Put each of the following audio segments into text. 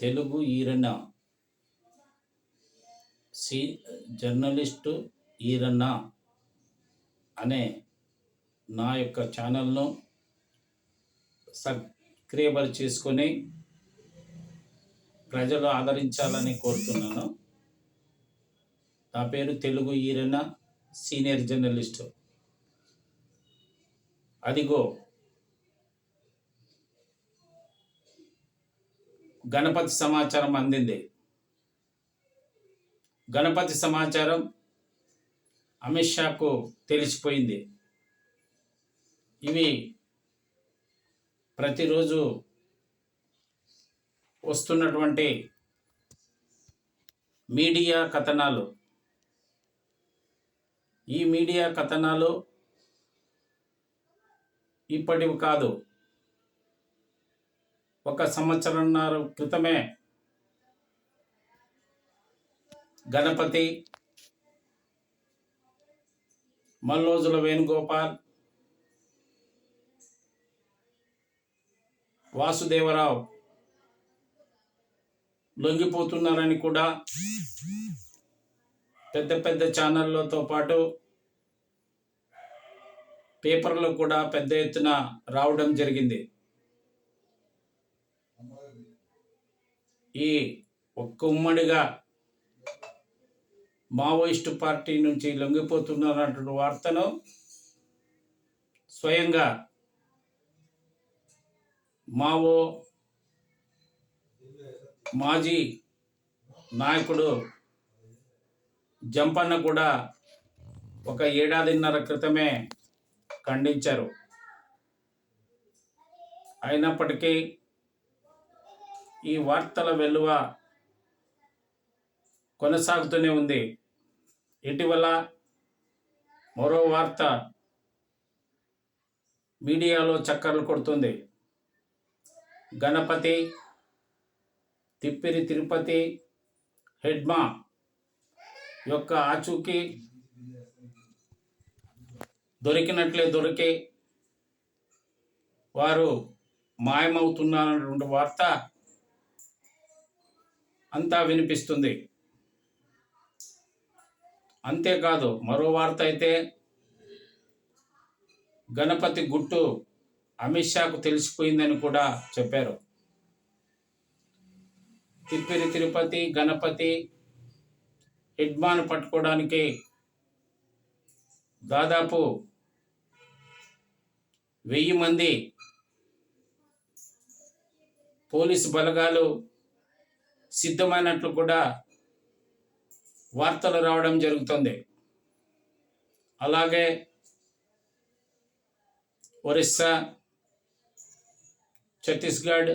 Telugu Eeranna. C journalist Eeranna అనే నా యొక్క ఛానల్ను సబ్స్క్రైబర్ చేసుకొని ప్రజలు ఆదరించాలని కోరుతున్నాను. నా పేరు తెలుగు ఈరన్న సీనియర్ జర్నలిస్ట్. అదిగో గణపతి సమాచారం అందింది. గణపతి సమాచారం అమిత్ షాకు తెలిసిపోయింది. ఇవి ప్రతిరోజు వస్తున్నటువంటి మీడియా కథనాలు. ఈ మీడియా కథనాలు ఇప్పటివి కాదు. ఒక సంవత్సరంన్నర క్రితమే గణపతి మల్లోజుల వేణుగోపాల్ వాసుదేవరావు లొంగిపోతున్నారని కూడా పెద్ద పెద్ద ఛానళ్ళతో పాటు పేపర్లో కూడా పెద్ద ఎత్తున రావడం జరిగింది. ఈ ఒక్క ఉమ్మడిగా మావోయిస్టు పార్టీ నుంచి లొంగిపోతున్నటువంటి వార్తను స్వయంగా మావో మాజీ నాయకుడు జంపన్న కూడా ఒక ఏడాదిన్నర క్రితమే ఖండించారు. అయినప్పటికీ ఈ వార్తల వెలువ కొనసాగుతూనే ఉంది. ఇటీవల మరో వార్త మీడియాలో చక్కర్లు కొడుతుంది. గణపతి తిప్పిరి తిరుపతి హెడ్మా యొక్క ఆచూకీ దొరికినట్లే దొరికి వారు మాయమవుతున్నారన్నటువంటి వార్త అంతా వినిపిస్తుంది. అంతేకాదు మరో వార్త అయితే గణపతి గుట్టు అమిత్ షాకు తెలిసిపోయిందని కూడా చెప్పారు. తిప్పిరి తిరుపతి గణపతి హెడ్మాన్ పట్టుకోవడానికి దాదాపు వెయ్యి మంది పోలీసు బలగాలు సిద్ధమైనట్లు కూడా వార్తలు రావడం జరుగుతుంది. అలాగే ఒరిస్సా ఛత్తీస్గఢ్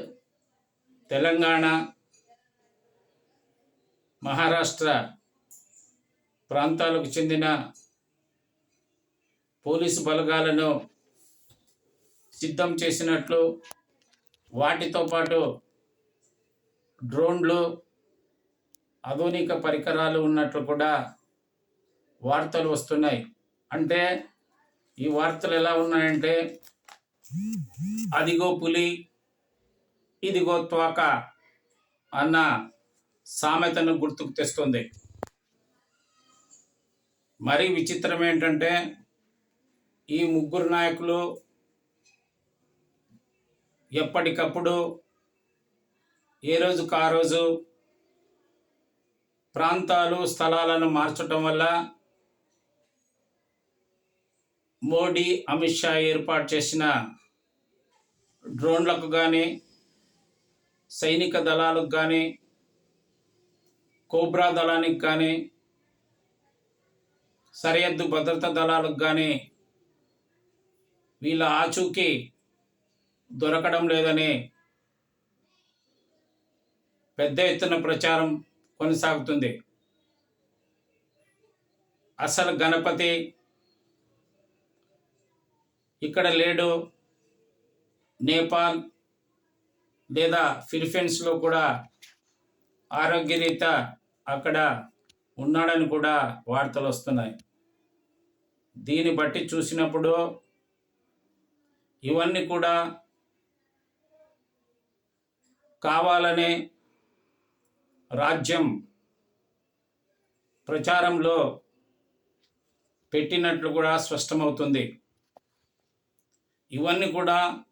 తెలంగాణ మహారాష్ట్ర ప్రాంతాలకు చెందిన పోలీసు బలగాలను సిద్ధం చేసినట్లు వాటితో పాటు డ్రోన్లు ఆధునిక పరికరాలు ఉన్నట్లు కూడా వార్తలు వస్తున్నాయి. అంటే ఈ వార్తలు ఎలా ఉన్నాయంటే అదిగో పులి ఇదిగో తోక అన్న సామెతను గుర్తుకు తెస్తుంది. మరీ విచిత్రం ఏంటంటే ఈ ముగ్గురు నాయకులు ఎప్పటికప్పుడు ఏ రోజుకు ఆ రోజు ప్రాంతాలు స్థలాలను మార్చటం వల్ల మోడీ అమిత్ షా ఏర్పాటు చేసిన డ్రోన్లకు కానీ సైనిక దళాలకు కానీ కోబ్రా దళానికి కానీ సరిహద్దు భద్రతా దళాలకు కానీ వీళ్ళ ఆచూకీ దొరకడం లేదని పెద్ద ఎత్తున ప్రచారం కొనసాగుతుంది. అసలు గణపతి ఇక్కడ లేడు. నేపాల్ లేదా ఫిలిపీన్స్లో కూడా ఆరోగ్యరీత అక్కడ ఉన్నాడని కూడా వార్తలు వస్తున్నాయి. దీన్ని బట్టి చూసినప్పుడు ఇవన్నీ కూడా కావాలనే రాజ్యం ప్రచారంలో పెట్టినట్లు కూడా స్పష్టమవుతుంది. ఇవన్నీ కూడా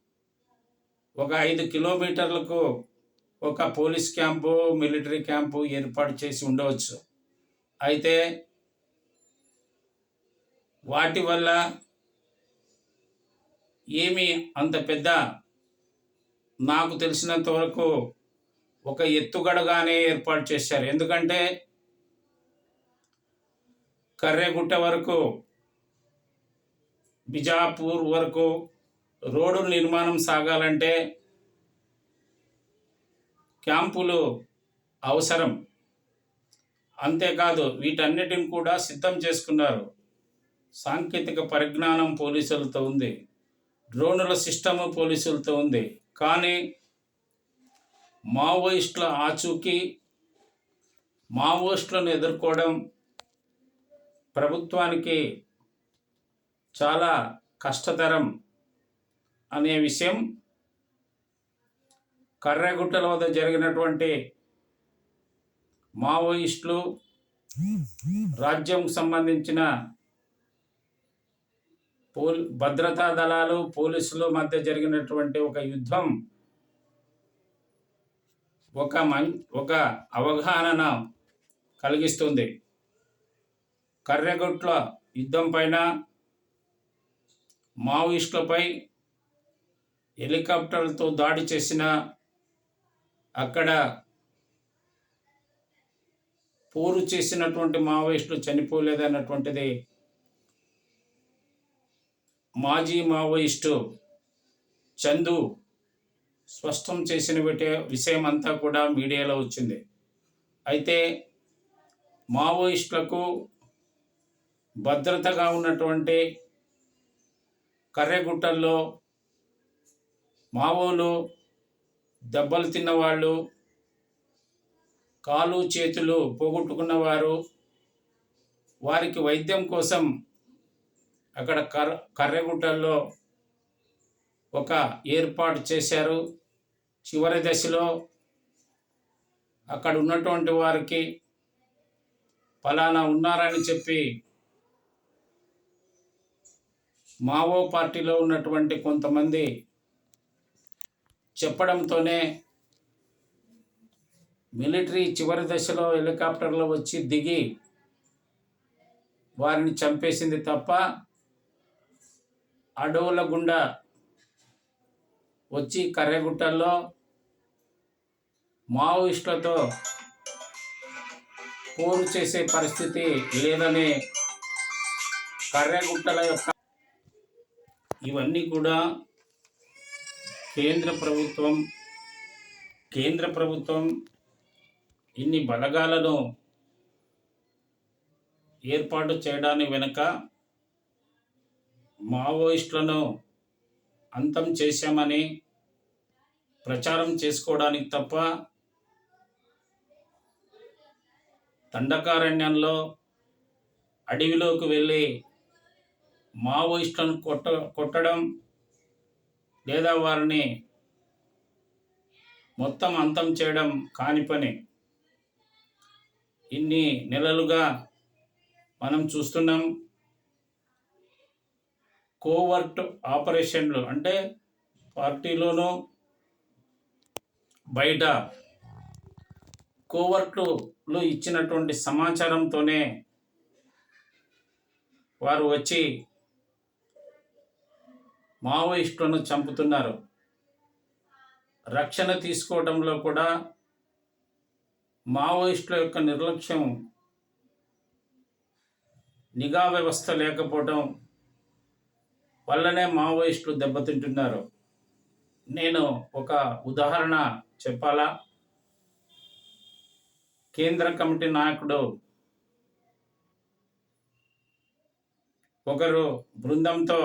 ఒక ఐదు కిలోమీటర్లకు ఒక పోలీస్ క్యాంపు మిలిటరీ క్యాంపు ఏర్పాటు చేసి ఉండవచ్చు. అయితే వాటి వల్ల ఏమి అంత పెద్ద నాకు తెలిసినంత వరకు ఒక ఎత్తుగడగానే ఏర్పాటు చేశారు. ఎందుకంటే కర్రేగుట్ట వరకు బిజాపూర్ వరకు రోడ్డు నిర్మాణం సాగాలంటే క్యాంపులు అవసరం. అంతేకాదు వీటన్నిటిని కూడా సిద్ధం చేసుకున్నారు. సాంకేతిక పరిజ్ఞానం పోలీసులతో ఉంది. డ్రోనుల సిస్టము పోలీసులతో ఉంది. కానీ మావోయిస్టుల ఆచూకీ మావోయిస్టులను ఎదుర్కోవడం ప్రభుత్వానికి చాలా కష్టతరం అనే విషయం కర్రగుట్టల వద్ద జరిగినటువంటి మావోయిస్టులు రాజ్యంకు సంబంధించిన పోల్ భద్రతా దళాలు పోలీసుల మధ్య జరిగినటువంటి ఒక యుద్ధం ఒక మం ఒక అవగాహన కలిగిస్తుంది. కర్రెగుట్ల యుద్ధం పైన మావోయిస్టులపై హెలికాప్టర్లతో దాడి చేసిన అక్కడ పోరు చేసినటువంటి మావోయిస్టులు చనిపోలేదన్నటువంటిది మాజీ మావోయిస్టు చందు స్పష్టం చేసిన విషయం అంతా కూడా మీడియాలో వచ్చింది. అయితే మావోయిస్టులకు భద్రతగా ఉన్నటువంటి కర్రెగుట్టల్లో మావోలు దెబ్బలు తిన్నవాళ్ళు కాలు చేతులు పోగొట్టుకున్నవారు వారికి వైద్యం కోసం అక్కడ కర్ర కర్రెగుట్టల్లో ఒక ఏర్పాటు చేశారు. చివరి దశలో అక్కడ ఉన్నటువంటి వారికి ఫలానా ఉన్నారని చెప్పి మావో పార్టీలో ఉన్నటువంటి కొంతమంది చెప్పడంతోనే మిలిటరీ చివరి దశలో హెలికాప్టర్లో వచ్చి దిగి వారిని చంపేసింది తప్ప అడవుల గుండా వచ్చి కర్రెగుట్టల్లో మావోయిస్టులతో పోరు చేసే పరిస్థితి లేదని కర్రెగుట్టల యొక్క ఇవన్నీ కూడా కేంద్ర ప్రభుత్వం కేంద్ర ప్రభుత్వం ఇన్ని బలగాలను ఏర్పాటు చేయడానికి వెనుక మావోయిస్టులను అంతం చేశామని ప్రచారం చేసుకోవడానికి తప్ప దండకారణ్యంలో అడవిలోకి వెళ్ళి మావోయిస్టులను కొట్ట కొట్టడం లేదా వారిని మొత్తం అంతం చేయడం కాని పని. ఇన్ని నెలలుగా మనం చూస్తున్నాం. కోవర్ట్ ఆపరేషన్లు అంటే పార్టీలోనూ బయట కోవర్ట్లు ఇచ్చినటువంటి సమాచారంతోనే వారు వచ్చి మావోయిస్టులను చంపుతున్నారు. రక్షణ తీసుకోవడంలో కూడా మావోయిస్టుల యొక్క నిర్లక్ష్యం నిఘా వ్యవస్థ లేకపోవడం వల్లనే మావోయిస్టులు దెబ్బతింటున్నారు. నేను ఒక ఉదాహరణ చెప్పాలా? కేంద్ర కమిటీ నాయకుడు ఒకరు బృందంతో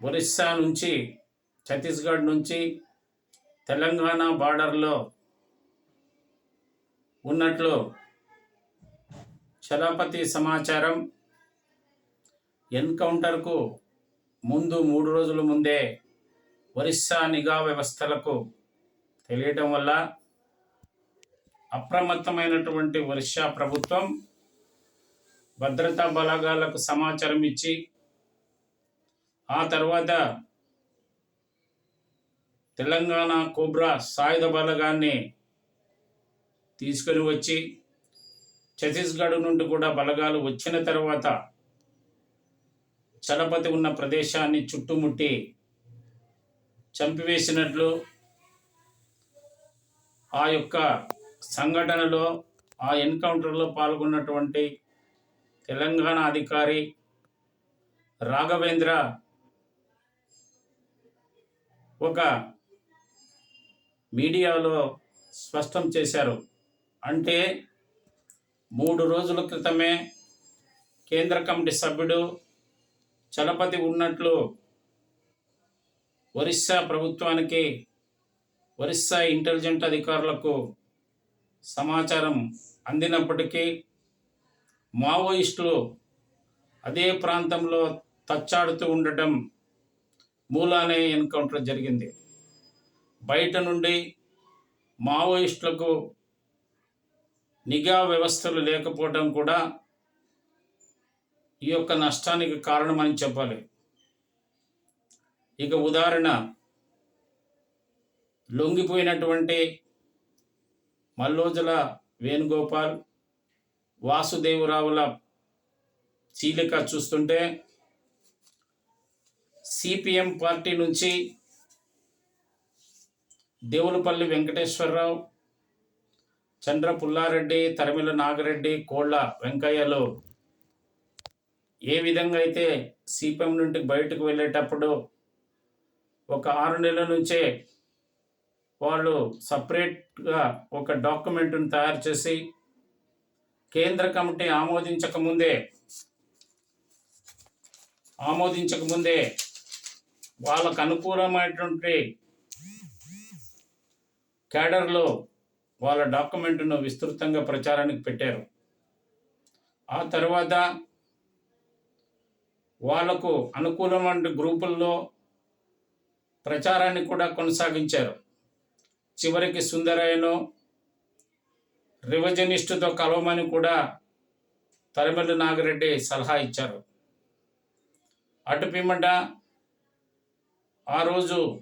ఒరిస్సా నుంచి ఛత్తీస్గఢ్ నుంచి తెలంగాణ బార్డర్లో ఉన్నట్లు చలపతి సమాచారం ఎన్కౌంటర్కు ముందు మూడు రోజుల ముందే ఒరిస్సా నిఘా వ్యవస్థలకు తెలియటం వల్ల అప్రమత్తమైనటువంటి ఒరిస్సా ప్రభుత్వం భద్రతా బలగాలకు సమాచారం ఇచ్చి ఆ తర్వాత తెలంగాణ కోబ్రా సాయుధ బలగాన్ని తీసుకొని వచ్చి ఛత్తీస్గఢ్ నుండి కూడా బలగాలు వచ్చిన తర్వాత చలపతి ఉన్న ప్రదేశాన్ని చుట్టుముట్టి చంపివేసినట్లు ఆ యొక్క సంఘటనలో ఆ ఎన్కౌంటర్లో పాల్గొన్నటువంటి తెలంగాణ అధికారి రాఘవేంద్ర ఒక మీడియాలో స్పష్టం చేశారు. అంటే మూడు రోజుల క్రితమే కేంద్ర కమిటీ సభ్యుడు చలపతి ఉన్నట్లు ఒరిస్సా ప్రభుత్వానికి ఒరిస్సా ఇంటెలిజెంట్ అధికారులకు సమాచారం అందినప్పటికీ మావోయిస్టులు అదే ప్రాంతంలో తచ్చాడుతూ ఉండటం మూలానే ఎన్కౌంటర్ జరిగింది. బయట నుండి మావోయిస్టులకు నిఘా వ్యవస్థలు లేకపోవడం కూడా ఈ యొక్క నష్టానికి కారణమని చెప్పాలి. ఇక ఉదాహరణ లొంగిపోయినటువంటి మల్లోజుల వేణుగోపాల్ వాసుదేవరావుల చీలిక చూస్తుంటే సిపిఎం పార్టీ నుంచి దేవులపల్లి వెంకటేశ్వరరావు చంద్ర పుల్లారెడ్డి తరిమిల నాగిరెడ్డి కోళ్ళ వెంకయ్యలు ఏ విధంగా అయితే సిపిఎం నుండి బయటకు వెళ్ళేటప్పుడు ఒక ఆరు నెలల నుంచే వాళ్ళు సపరేట్గా ఒక డాక్యుమెంట్ని తయారు చేసి కేంద్ర కమిటీ ఆమోదించకముందే ఆమోదించకముందే వాళ్ళకు అనుకూలమైనటువంటి క్యాడర్లో వాళ్ళ డాక్యుమెంట్ను విస్తృతంగా ప్రచారానికి పెట్టారు. ఆ తర్వాత వాళ్ళకు అనుకూలమైన గ్రూపుల్లో ప్రచారాన్ని కూడా కొనసాగించారు. చివరికి సుందరయ్యను రివజనిస్టుతో కలవమని కూడా తరిమల్లి నాగిరెడ్డి సలహా ఇచ్చారు. అటు పిమ్మట ఆ రోజు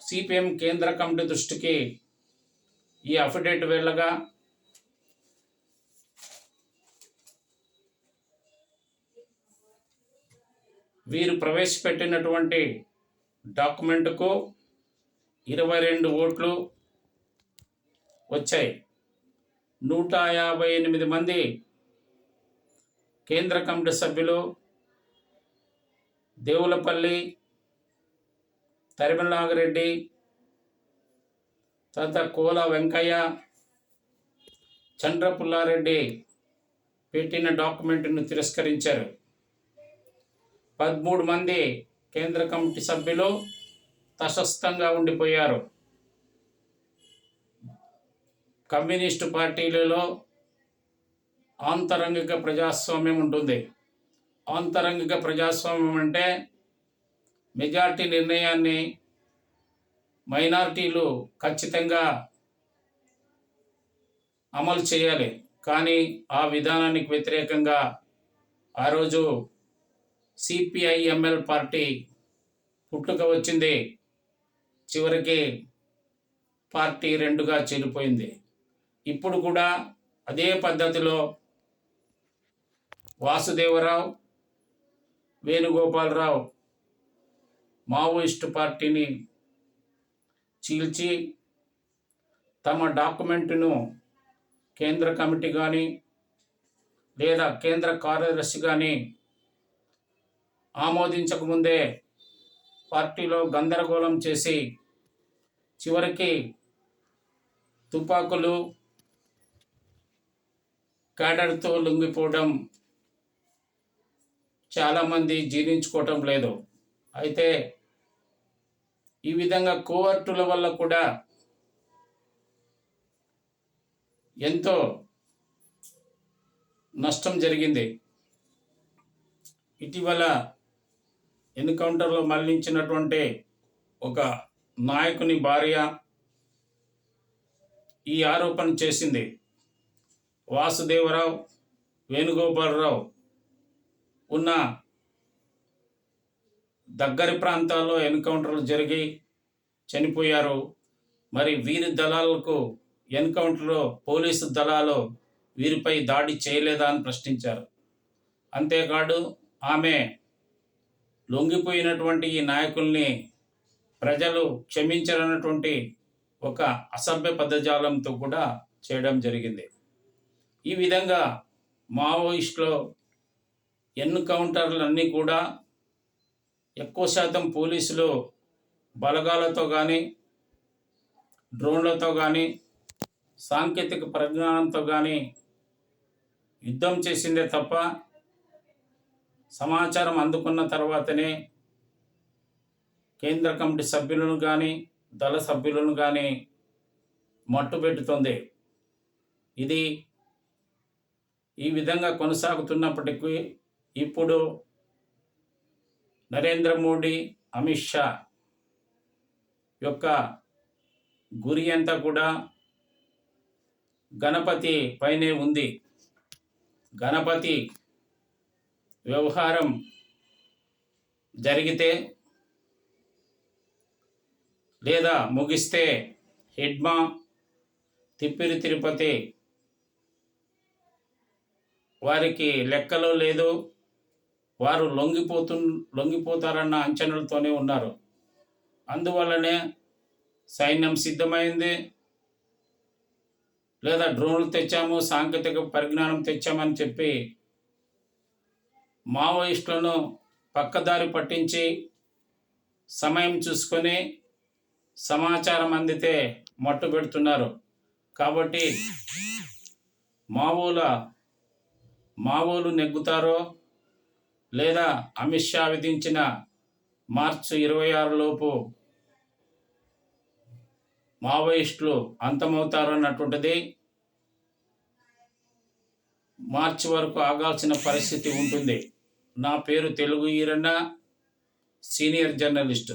సిపిఎం కేంద్ర కమిటీ దృష్టికి ఈ అఫిడేట్ వెళ్ళగా వీరు ప్రవేశపెట్టినటువంటి డాక్యుమెంట్కు ఇరవై రెండు ఓట్లు వచ్చాయి. నూట యాభై ఎనిమిది మంది కేంద్ర కమిటీ సభ్యులు దేవులపల్లి తరిమలాగిరెడ్డి తర్వాత కోల వెంకయ్య చంద్రపుల్లారెడ్డి పెట్టిన డాక్యుమెంట్ను తిరస్కరించారు. పదమూడు మంది కేంద్ర కమిటీ సభ్యులు తటస్థంగా ఉండిపోయారు. కమ్యూనిస్టు పార్టీలలో ఆంతరంగిక ప్రజాస్వామ్యం ఉంటుంది. ఆంతరంగిక ప్రజాస్వామ్యం అంటే మెజార్టీ నిర్ణయాన్ని మైనారిటీలు ఖచ్చితంగా అమలు చేయాలి. కానీ ఆ విధానానికి వ్యతిరేకంగా ఆ రోజు సిపిఐఎంఎల్ పార్టీ పుట్టుక వచ్చింది. చివరికి పార్టీ రెండుగా చెడిపోయింది ఇప్పుడు కూడా అదే పద్ధతిలో వాసుదేవరావు వేణుగోపాలరావు మావోయిస్టు పార్టీని చీల్చి తమ డాక్యుమెంట్ను కేంద్ర కమిటీ కానీ లేదా కేంద్ర కార్యదర్శి కానీ ఆమోదించకముందే పార్టీలో గందరగోళం చేసి చివరికి తుపాకులు క్యాడర్తో లొంగిపోవడం చాలామంది జీర్ణించుకోవటం లేదు. అయితే ఈ విధంగా కోవర్టుల వల్ల కూడా ఎంతో నష్టం జరిగింది. ఇటీవల ఎన్కౌంటర్లో మరణించినటువంటి ఒక నాయకుని భార్య ఈ ఆరోపణ చేసింది. వాసుదేవరావు వేణుగోపాలరావు ఉన్న దగ్గరి ప్రాంతాల్లో ఎన్కౌంటర్లు జరిగి చనిపోయారు. మరి వీరి దళాలకు ఎన్కౌంటర్లో పోలీసు దళాలు వీరిపై దాడి చేయలేదా అని ప్రశ్నించారు. అంతేకాదు ఆమె లొంగిపోయినటువంటి ఈ నాయకుల్ని ప్రజలు క్షమించరన్నటువంటి ఒక అసభ్య పదజాలంతో కూడా చేయడం జరిగింది. ఈ విధంగా మావోయిస్టులో ఎన్కౌంటర్లన్నీ కూడా ఎక్కువ శాతం పోలీసులు బలగాలతో కానీ డ్రోన్లతో కానీ సాంకేతిక పరిజ్ఞానంతో కానీ యుద్ధం చేసిందే తప్ప సమాచారం అందుకున్న తర్వాతనే కేంద్ర కమిటీ సభ్యులను కానీ దళ సభ్యులను కానీ మట్టుబెట్టుతుంది ఇది ఈ విధంగా కొనసాగుతున్నప్పటికీ ఇప్పుడు నరేంద్ర మోడీ అమిత్ షా యొక్క గురి అంతా కూడా గణపతి పైనే ఉంది. గణపతి వ్యవహారం జరిగితే లేదా ముగిస్తే హెడ్మా తిప్పిరి తిరుపతి వారికి లెక్కలో లేదు వారు లొంగిపోతు లొంగిపోతారన్న అంచనాలతోనే ఉన్నారు. అందువల్లనే సైన్యం సిద్ధమైంది. లేదా డ్రోన్లు తెచ్చాము సాంకేతిక పరిజ్ఞానం తెచ్చామని చెప్పి మావోయిస్టులను పక్కదారి పట్టించి సమయం చూసుకొని సమాచారం అందితే మట్టు పెడుతున్నారు. కాబట్టి మావోల మావోలు నెగ్గుతారో లేదా అమిత్ షా విధించిన మార్చి ఇరవై ఆరులోపు మావోయిస్టులు అంతమవుతారు అన్నటువంటిది మార్చి వరకు ఆగాల్సిన పరిస్థితి ఉంటుంది. నా పేరు తెలుగు ఈరన్న సీనియర్ జర్నలిస్ట్.